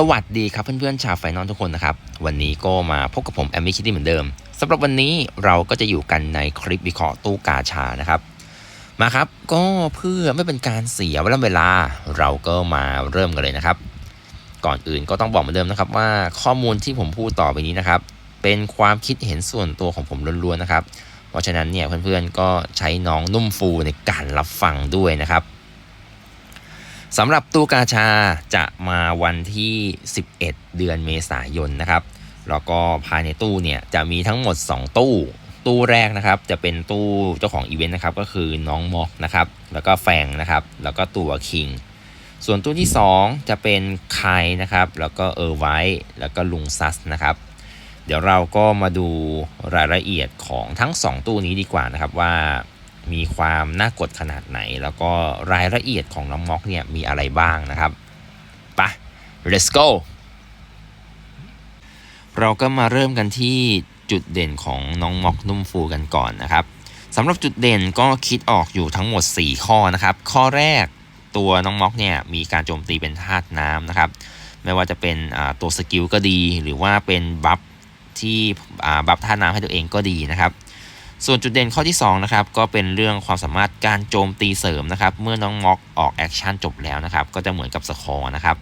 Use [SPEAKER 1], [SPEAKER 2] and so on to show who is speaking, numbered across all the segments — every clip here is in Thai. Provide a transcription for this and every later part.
[SPEAKER 1] สวัสดีครับเพื่อนๆชาวไฟนอลทุกคนนะครับ วันนี้ก็มาพบกับผมแอมมี่คิดดี้เหมือนเดิมสำหรับวันนี้เราก็จะอยู่กันในคลิปวิเคราะห์ตู้กาชานะครับ มาครับก็เพื่อไม่เป็นการเสียเวลาเวลาเราก็มาเริ่มกันเลยนะครับ ก่อนอื่นก็ต้องบอกเหมือนเดิมนะครับว่าข้อมูลที่ผมพูดต่อไปนี้นะครับ เป็นความคิดเห็นส่วนตัวของผมล้วนๆนะครับ เพราะฉะนั้นเนี่ยเพื่อนๆก็ใช้น้องนุ่มฟูในการรับฟังด้วยนะครับ สำหรับตู้กาชาจะมาวันที่ 11 เดือนเมษายนนะครับ แล้วก็ภายในตู้เนี่ยจะมีทั้งหมด 2 ตู้ ตู้แรกนะครับจะเป็นตู้เจ้าของอีเวนต์นะครับก็คือน้องมอกนะครับแล้วก็แฟงนะครับแล้วก็ตัวคิงส่วนตู้ที่ 2 จะเป็นไคนะครับแล้วก็เออร์ไวท์แล้วก็ลุงซัสนะครับเดี๋ยวเราก็มาดูรายละเอียดของทั้ง 2 ตู้นี้ดีกว่านะครับว่า มีความน่ากดขนาดไหน แล้วก็รายละเอียดของน้องม็อกเนี่ยมีอะไรบ้างนะครับไปะ let's go เราก็มาเริ่มกันที่จุดเด่นของน้องม็อกนุ่มฟูกันก่อนนะครับสำหรับจุดเด่นก็คิดออกอยู่ทั้งหมด 4 ข้อนะครับ ข้อแรกตัวน้องม็อกเนี่ยมีการโจมตีเป็นธาตุน้ำนะครับ ไม่ว่าจะเป็นตัวสกิลก็ดี หรือว่าเป็นบัฟที่บัฟธาตุน้ำให้ตัวเองก็ดีนะครับ ส่วนจุดเด่นข้อที่ 2 นะครับ ก็เป็นเรื่องความสามารถการโจมตีเสริมนะครับ เมื่อน้องม็อกออกแอคชั่นจบแล้วนะครับ ก็จะเหมือนกับสคอร์นะครับ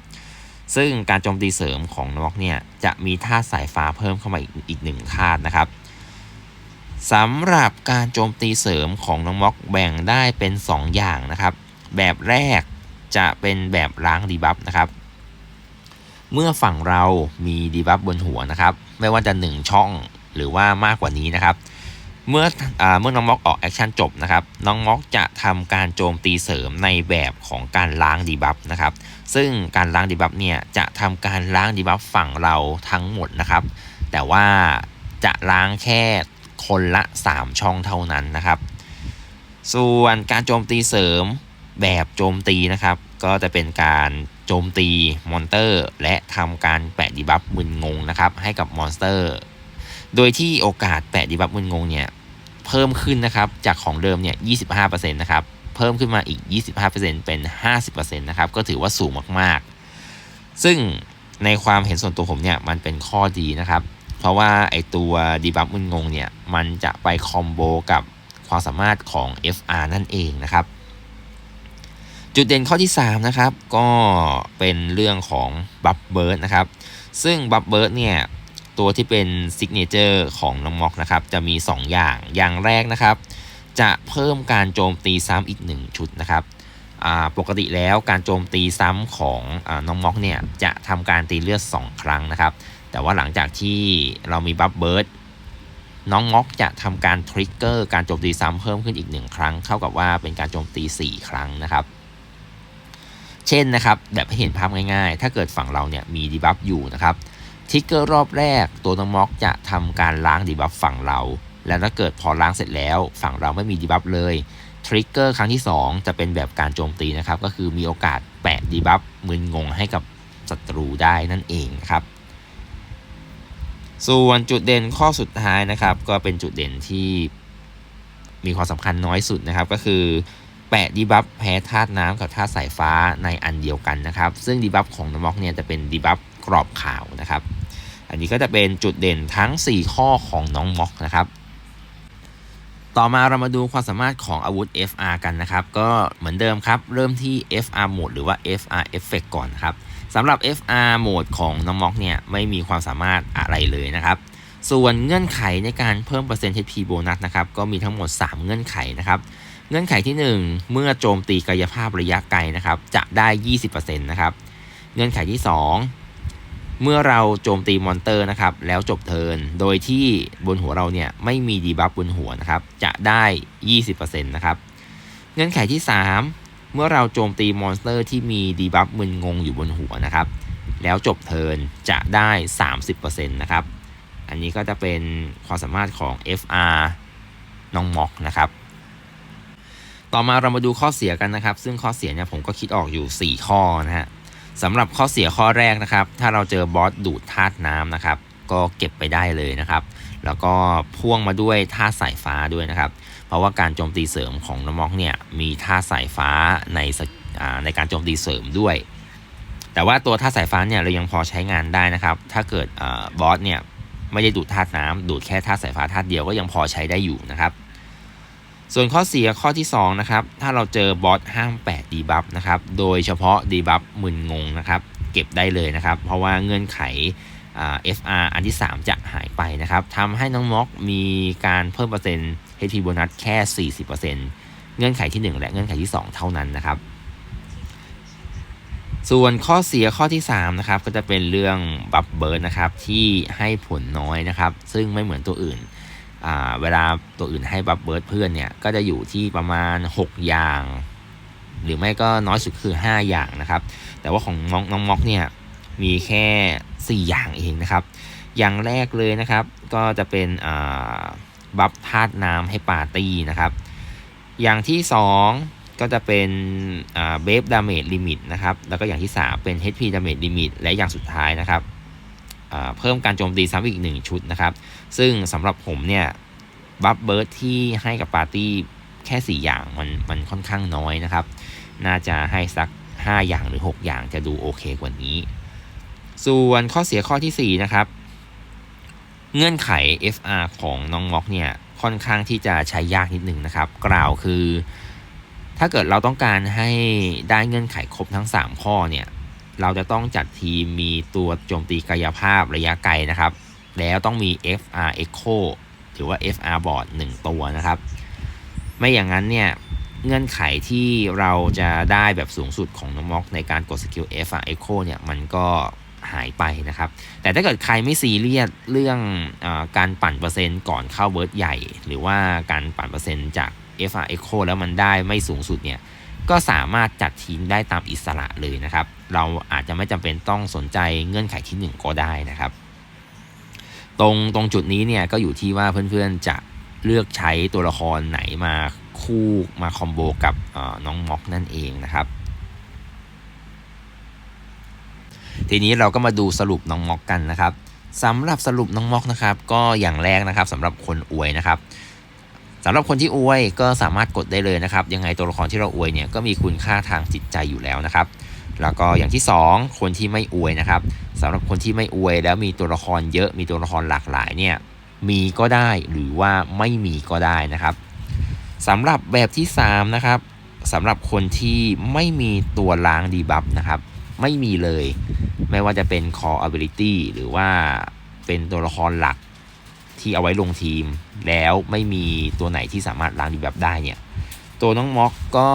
[SPEAKER 1] ซึ่งการโจมตีเสริมของน้องม็อกเนี่ยจะมีธาสายฟ้าเพิ่มเข้ามาอีกอีกหนึ่งธานะครับสำหรับการโจมตีเสริมของน้องม็อกแบ่งได้เป็น 2 อย่างนะครับ แบบแรกจะเป็นแบบล้างดีบัฟนะครับ เมื่อฝั่งเรามีดีบัฟบนหัวนะครับ ไม่ว่าจะ 1 ช่องหรือว่ามากกว่านี้นะครับ เมื่ออเมื่อน้องม็อกออกแอคชั่นจบนะครับ น้องม็อกจะทำการโจมตีเสริมในแบบของการล้างดีบัฟนะครับ ซึ่งการล้างดีบัฟเนี่ยจะทำการล้างดีบัฟฝั่งเราทั้งหมดนะครับ แต่ว่าจะล้างแค่คนละ 3 ช่องเท่านั้นนะครับ ส่วนการโจมตีเสริมแบบโจมตีนะครับ ก็จะเป็นการโจมตีมอนเตอร์ และทำการแปะดีบัฟมึนงงนะครับ ให้กับมอนสเตอร์ โดยที่โอกาสแปะดีบัฟมึนงงเนี่ยเพิ่มขึ้นนะครับจากของเดิมเนี่ย 25%นะครับ เพิ่มขึ้นมาอีก 25%เป็น 50%นะครับ ก็ถือว่าสูงมากๆ ซึ่งในความเห็นส่วนตัวผมเนี่ยมันเป็นข้อดีนะครับ เพราะว่าไอตัวดีบัฟมึนงงเนี่ยมันจะไปคอมโบกับความสามารถของ FR นั่นเองนะครับ จุดเด่นข้อที่ 3 นะครับ ก็เป็นเรื่องของบัฟเบิร์ดนะครับ ซึ่งบัฟเบิร์ดเนี่ย ตัวที่เป็นซิกเนเจอร์ของน้องม็อกนะครับ จะมี 2 อย่าง อย่างแรกนะครับ จะเพิ่มการโจมตีซ้ำอีก 1 ชุดนะครับปกติแล้วการโจมตีซ้ำของอน้องม็อกเนี่ยจะทำการตีเลือด 2 ครั้งนะครับ แต่ว่าหลังจากที่เรามีบัฟเบิร์ดน้องม็อกจะทำการทริกเกอร์การโจมตีซ้ำเพิ่มขึ้นอีก 1 ครั้ง เท่ากับว่าเป็นการโจมตี 4 ครั้งนะครับเช่นนะครับแบบให้เห็นภาพง่ายๆ ถ้าเกิดฝั่งเราเนี่ยมีดีบัฟอยู่นะครับ ทิกเกอร์รอบแรกตัวน้องม็อกจะทำการล้างดีบัฟฝั่งเรา แล้วถ้าเกิดพอล้างเสร็จแล้ว ฝั่งเราไม่มีดีบัฟเลยทริกเกอร์ครั้งที่ 2 จะเป็นแบบการโจมตีนะครับ ก็คือมีโอกาสแปะดีบัฟมึนงงให้กับศัตรูได้นั่นเองครับ ส่วนจุดเด่นข้อสุดท้ายนะครับ ก็เป็นจุดเด่นที่มีความสำคัญน้อยสุดนะครับ ก็คือแปะดีบัฟแพ้ธาตุน้ำกับธาตุสายฟ้าในอันเดียวกันนะครับ ซึ่งดีบัฟของน้องม็อกเนี่ยจะเป็นดีบัฟกรอบขาวนะครับ อันนี้ก็จะเป็นจุดเด่นทั้ง 4 ข้อของน้องม็อกนะครับ ต่อมาเรามาดูความสามารถของอาวุธ FR กันนะครับ ก็เหมือนเดิมครับ เริ่มที่ FR mode หรือว่า FR effect ก่อนครับสำหรับ FR mode ของน้องม็อกเนี่ยไม่มีความสามารถอะไรเลยนะครับ ส่วนเงื่อนไขในการเพิ่มเปอร์เซ็นต์ HP โบนัสนะครับก็มีทั้งหมด 3 เงื่อนไขนะครับเงื่อนไขที่ 1 เมื่อโจมตีกายภาพระยะไกลนะครับจะได้ 20%นะครับเงื่อนไขที่ 2 เมื่อเราโจมตีมอนเตอร์นะครับแล้วจบเทิร์นโดยที่บนหัวเราเนี่ยไม่มีดีบัฟบนหัวนะครับจะได้ 20%นะครับเงื่อนไขที่ 3 เมื่อเราโจมตีมอนสเตอร์ที่มีดีบัฟมึนงงอยู่บนหัวนะครับแล้วจบเทิร์นจะได้ 30%นะครับอันนี้ก็จะเป็นความสามารถของ FR น้องม็อกนะครับต่อมาเรามาดูข้อเสียกันนะครับ ซึ่งข้อเสียเนี่ยผมก็คิดออกอยู่ 4 ข้อนะฮะ สำหรับข้อเสียข้อแรกนะครับ ถ้าเราเจอบอสดูดธาตุน้ำนะครับ ก็เก็บไปได้เลยนะครับ แล้วก็พ่วงมาด้วยธาตุสายฟ้าด้วยนะครับ เพราะว่าการโจมตีเสริมของน้องมอกเนี่ยมีธาตุสายฟ้าในในการโจมตีเสริมด้วย แต่ว่าตัวธาตุสายฟ้าเนี่ยเรายังพอใช้งานได้นะครับ ถ้าเกิดบอสเนี่ยไม่ได้ดูดธาตุน้ำดูดแค่ธาตุสายฟ้าธาตุเดียวก็ยังพอใช้ได้อยู่นะครับ ส่วนข้อเสียข้อที่2นะครับถ้าเราเจอบอสห้าม8ดีบัฟนะครับโดยเฉพาะดีบัฟมึนงงนะครับเก็บได้เลยนะครับ เพราะว่าเงื่อนไข FR อันที่ 3 จะหายไปนะครับทำให้น้องม็อกมีการเพิ่มเปอร์เซ็นต์ HP โบนัสแค่ 40%เงื่อนไขที่ 1 และเงื่อนไขที่ 2 เท่านั้นนะครับ ส่วนข้อเสียข้อที่3นะครับก็จะเป็นเรื่องบัฟเบิร์ดนะครับที่ให้ผลน้อยนะครับ ซึ่งไม่เหมือนตัวอื่น เวลาตัวอื่นให้บัฟเบิร์ดเพื่อนเนี่ยก็จะอยู่ที่ประมาณ 6 อย่าง หรือไม่ก็น้อยสุดคือ 5 อย่างนะครับ แต่ว่าของน้องน้องม็อกเนี่ยมีแค่ 4 อย่างเองนะครับ อย่างแรกเลยนะครับก็จะเป็นบัฟธาตุน้ำให้ปาร์ตี้นะครับ อย่างที่ 2 ก็จะเป็นเบฟดาเมจลิมิตนะครับ แล้วก็อย่างที่ 3 เป็น HP ดาเมจลิมิตและอย่างสุดท้ายนะครับ เพิ่มการโจมตีซ้ำอีก 1 ชุดนะครับ ซึ่งสำหรับผมเนี่ยบัฟเบิร์ดที่ให้กับปาร์ตี้แค่ 4 อย่างมันมันค่อนข้างน้อยนะครับ น่าจะให้สัก 5 อย่างหรือ 6 อย่างจะดูโอเคกว่านี้ ส่วนข้อเสียข้อที่ 4 นะครับ เงื่อนไข FR ของน้องม็อกเนี่ยค่อนข้างที่จะใช้ยากนิดหนึ่งนะครับ กล่าวคือ ถ้าเกิดเราต้องการให้ได้เงื่อนไขครบทั้ง 3 ข้อเนี่ย เราจะต้องจัดทีมมีตัวโจมตีกายภาพระยะไกลนะครับ แล้วต้องมี FR Echo หรือว่า FR Board 1 ตัวนะครับ ไม่อย่างนั้นเนี่ยเงื่อนไขที่เราจะได้แบบสูงสุดของน้องม็อกในการกดสกิล FR Echo เนี่ยมันก็หายไปนะครับ แต่ถ้าเกิดใครไม่ซีเรียสเรื่องอการปั่นเปอร์เซ็นต์ก่อนเข้าเวิร์ดใหญ่ หรือว่าการปั่นเปอร์เซ็นต์จาก FR Echo แล้วมันได้ไม่สูงสุดเนี่ย ก็สามารถจัดทีมได้ตามอิสระเลยนะครับ เราอาจจะไม่จำเป็นต้องสนใจเงื่อนไขที่ 1 ก็ได้นะครับ ตรงตรงจุดนี้เนี่ยก็อยู่ที่ว่าเพื่อนๆจะเลือกใช้ตัวละครไหนมาคู่มาคอมโบกับน้องม็อกนั่นเองนะครับทีนี้เราก็มาดูสรุปน้องม็อกกันนะครับสำหรับสรุปน้องม็อกนะครับ ก็อย่างแรกนะครับสำหรับคนอวยนะครับ สำหรับคนที่อวยก็สามารถกดได้เลยนะครับ ยังไงตัวละครที่เราอวยเนี่ยก็มีคุณค่าทางจิตใจอยู่แล้วนะครับแล้วก็อย่างที่ 2 คนที่ไม่อวยนะครับสำหรับคนที่ไม่อวยแล้วมีตัวละครเยอะมีตัวละครหลากหลายเนี่ยมีก็ได้หรือว่าไม่มีก็ได้นะครับสำหรับแบบที่3นะครับสำหรับคนที่ไม่มีตัวล้างดีบัฟนะครับไม่มีเลย ไม่ว่าจะเป็น core ability หรือว่าเป็นตัวละครหลักที่เอาไว้ลงทีม แล้วไม่มีตัวไหนที่สามารถล้างดีแบบได้เนี่ย ตัวน้องม็อกก็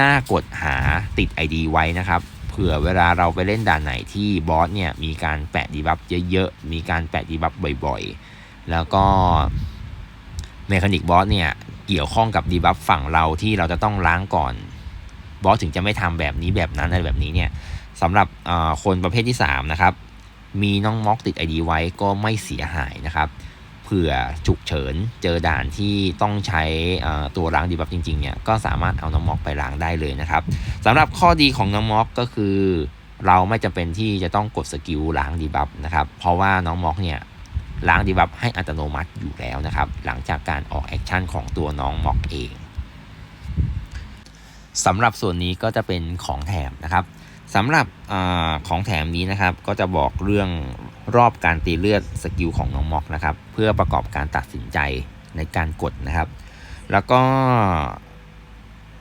[SPEAKER 1] น่ากดหาติด ID ไว้นะครับ เผื่อเวลาเราไปเล่นด่านไหนที่บอสเนี่ยมีการแปะดีบัฟเยอะๆ มีการแปะดีบัฟบ่อยๆ แล้วก็เมคานิกบอสเนี่ยเกี่ยวข้องกับดีบัฟฝั่งเราที่เราจะต้องล้างก่อน บอสถึงจะไม่ทำแบบนี้แบบนั้นอะไรแบบนี้เนี่ยสำหรับคนประเภทที่ 3 นะครับ มีน้องม็อกติด ID ไว้ก็ไม่เสียหายนะครับ ผื่อฉุกเฉิน เจอด่านที่ต้องใช้ตัวล้างดีบัฟจริงๆเนี่ยก็สามารถเอาน้องม็อกไปล้างได้เลยนะครับสำหรับข้อดีของน้องม็อกก็คือ เราไม่จำเป็นที่จะต้องกดสกิลล้างดีบัฟนะครับเพราะว่าน้องม็อกเนี่ยล้างดีบัฟให้อัตโนมัติอยู่แล้วนะครับหลังจากการออกแอคชั่นของตัวน้องม็อกเองสำหรับส่วนนี้ก็จะเป็นของแถมนะครับสำหรับอของแถมนี้นะครับก็จะบอกเรื่อง รอบการตีเลือดสกิลของน้องม็อกนะครับ เพื่อประกอบการตัดสินใจในการกดนะครับ แล้วก็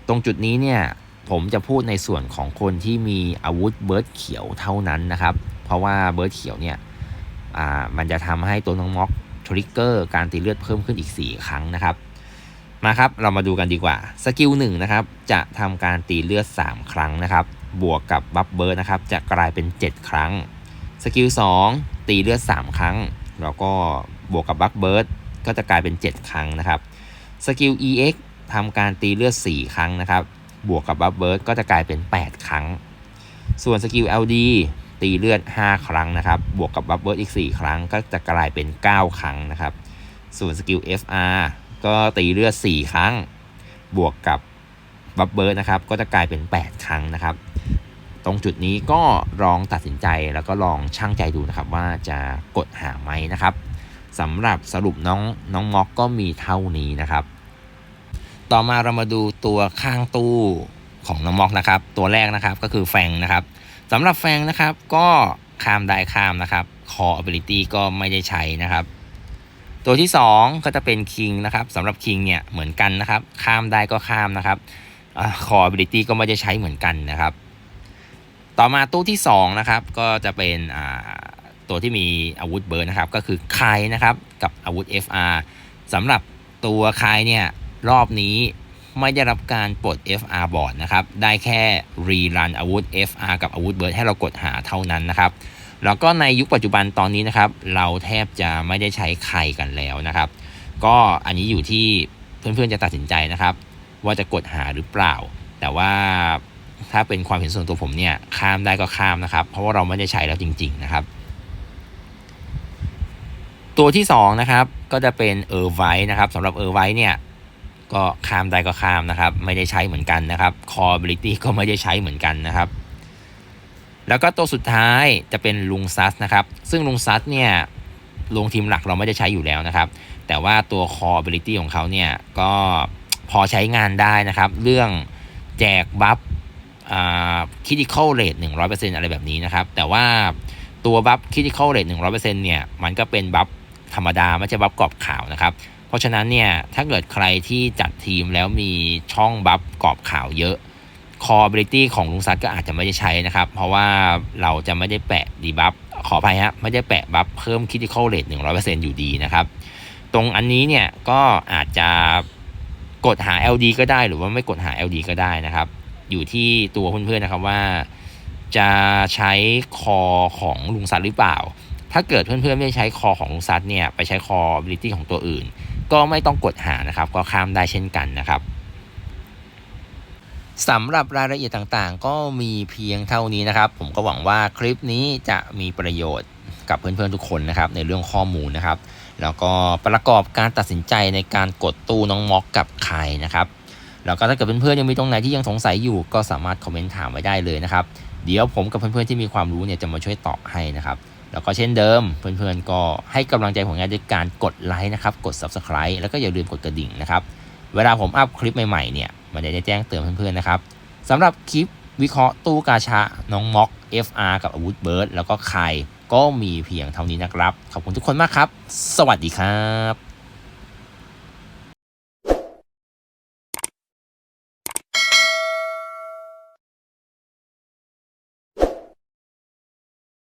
[SPEAKER 1] ตรงจุดนี้เนี่ยผมจะพูดในส่วนของคนที่มีอาวุธเบิร์ดเขียวเท่านั้นนะครับ เพราะว่าเบิร์ดเขียวเนี่ยมันจะทำให้ตัวน้องม็อกทริกเกอร์การตีเลือดเพิ่มขึ้นอีก 4 ครั้งนะครับ มาครับเรามาดูกันดีกว่าสกิลหนึ่งนะครับจะทำการตีเลือด 3 ครั้งนะครับ บวกกับบัฟเบิร์ดนะครับจะกลายเป็น 7 ครั้งสกิล2 ตีเลือด 3 ครั้ง แล้วก็บวกกับบัฟเบิร์ดก็จะกลายเป็น 7 ครั้งนะครับสกิล EX ทำการตีเลือด 4 ครั้งนะครับ บวกกับบัฟเบิร์ดก็จะกลายเป็น 8 ครั้ง ส่วนสกิล LD ตีเลือด 5 ครั้งนะครับ บวกกับบัฟเบิร์ดอีก 4 ครั้ง ก็จะกลายเป็น 9 ครั้งนะครับ ส่วนสกิล FR ก็ตีเลือด 4 ครั้ง บวกกับบัฟเบิร์ดนะครับ ก็จะกลายเป็น 8 ครั้งนะครับ ตรงจุดนี้ก็ลองตัดสินใจแล้วก็ลองช่างใจดูนะครับว่าจะกดหาไหมนะครับสำหรับสรุปน้องน้องม็อกก็มีเท่านี้นะครับ ต่อมาเรามาดูตัวข้างตู้ของน้องม็อกนะครับ ตัวแรกนะครับก็คือแฟงนะครับสำหรับแฟงนะครับก็ข้ามได้ข้ามนะครับ core ability ก็ไม่ได้ใช้นะครับ ตัวที่ 2 ก็จะเป็น king นะครับสำหรับ king เนี่ยเหมือนกันนะครับ ข้ามได้ก็ข้ามนะครับอ่า core ability ก็ไม่ได้ใช้เหมือนกันนะครับ ต่อมาตู้ที่2นะครับก็จะเป็นตัวที่มีอาวุธเบิร์นนะครับก็คือคายนะครับกับอาวุธ FR สำหรับตัวคายเนี่ยรอบนี้ไม่ได้รับการปลด FR บอร์ดนะครับได้แค่รีรันอาวุธ FR กับอาวุธเบิร์ดให้เรากดหาเท่านั้นนะครับแล้วก็ในยุคปัจจุบันตอนนี้นะครับเราแทบจะไม่ได้ใช้ใครกันแล้วนะครับ ก็อันนี้อยู่ที่เพื่อนๆจะตัดสินใจนะครับ ว่าจะกดหาหรือเปล่า แต่ว่า ถ้าเป็นความเห็นส่วนตัวผมเนี่ยข้ามได้ก็ข้ามนะครับ เพราะว่าเราไม่ได้ใช้แล้วจริง ๆ นะครับ ตัวที่สองนะครับก็จะเป็นเออร์ไวนะครับสำหรับเออร์ไวเนี่ยก็ข้ามได้ก็ข้ามนะครับ ไม่ได้ใช้เหมือนกันนะครับ core ability ก็ไม่ได้ใช้เหมือนกันนะครับ แล้วก็ตัวสุดท้ายจะเป็นลุงซัสนะครับ ซึ่งลุงซัสเนี่ยลงทีมหลักเราไม่ได้ใช้อยู่แล้วนะครับ แต่ว่าตัว core ability ของเขาเนี่ยก็พอใช้งานได้นะครับ เรื่องแจกบัฟ อ่า critical rate 100%อะไรแบบนี้นะครับ แต่ว่าตัวบัฟ critical rate 100%เปอร์เซ็นต์เนี่ยมันก็เป็นบัฟธรรมดาไม่ใช่บัฟกรอบขาวนะครับ เพราะฉะนั้นเนี่ยถ้าเกิดใครที่จัดทีมแล้วมีช่องบัฟกรอบขาวเยอะ core ability ของลุงซัดก็อาจจะไม่ได้ใช้นะครับ เพราะว่าเราจะไม่ได้แปะดีบัฟขออภัยฮะไม่ได้แปะบัฟเพิ่ม critical rate 100%อยู่ดีนะครับ ตรงอันนี้เนี่ยก็อาจจะกดหา LD ก็ได้หรือว่าไม่กดหา LD ก็ได้นะครับ อยู่ที่ตัวเพื่อนๆนะครับว่า จะใช้คอของลุงซัดหรือเปล่า ถ้าเกิดเพื่อนๆไม่ใช้คอของลุงซัดเนี่ยไปใช้คอ ability ของตัวอื่น ก็ไม่ต้องกดหานะครับ ก็ข้ามได้เช่นกันนะครับสำหรับรายละเอียดต่างๆ ก็มีเพียงเท่านี้นะครับ ผมก็หวังว่าคลิปนี้จะมีประโยชน์กับเพื่อนๆทุกคนนะครับในเรื่องข้อมูลนะครับ แล้วก็ประกอบการตัดสินใจในการกดตู้น้องม็อกกับใครนะครับ แล้วก็ถ้าเกิดเพื่อนๆยังมีตรงไหนที่ยังสงสัยอยู่ ก็สามารถคอมเมนต์ถามไว้ได้เลยนะครับ เดี๋ยวผมกับเพื่อนๆที่มีความรู้เนี่ยจะมาช่วยตอบให้นะครับ แล้วก็เช่นเดิม เพื่อนๆก็ให้กำลังใจผมงานด้วยการกดไลค์นะครับ กด Subscribe แล้วก็อย่าลืมกดกระดิ่งนะครับ เวลาผมอัพคลิปใหม่ๆเนี่ยมันจะได้แจ้งเตือนเพื่อนๆนะครับสำหรับคลิปวิเคราะห์ตู้กาชา น้องม็อก FR กับอาวุธเบิร์ดแล้วก็ใครก็มีเพียงเท่านี้นะครับ ขอบคุณทุกคนมากครับ สวัสดีครับ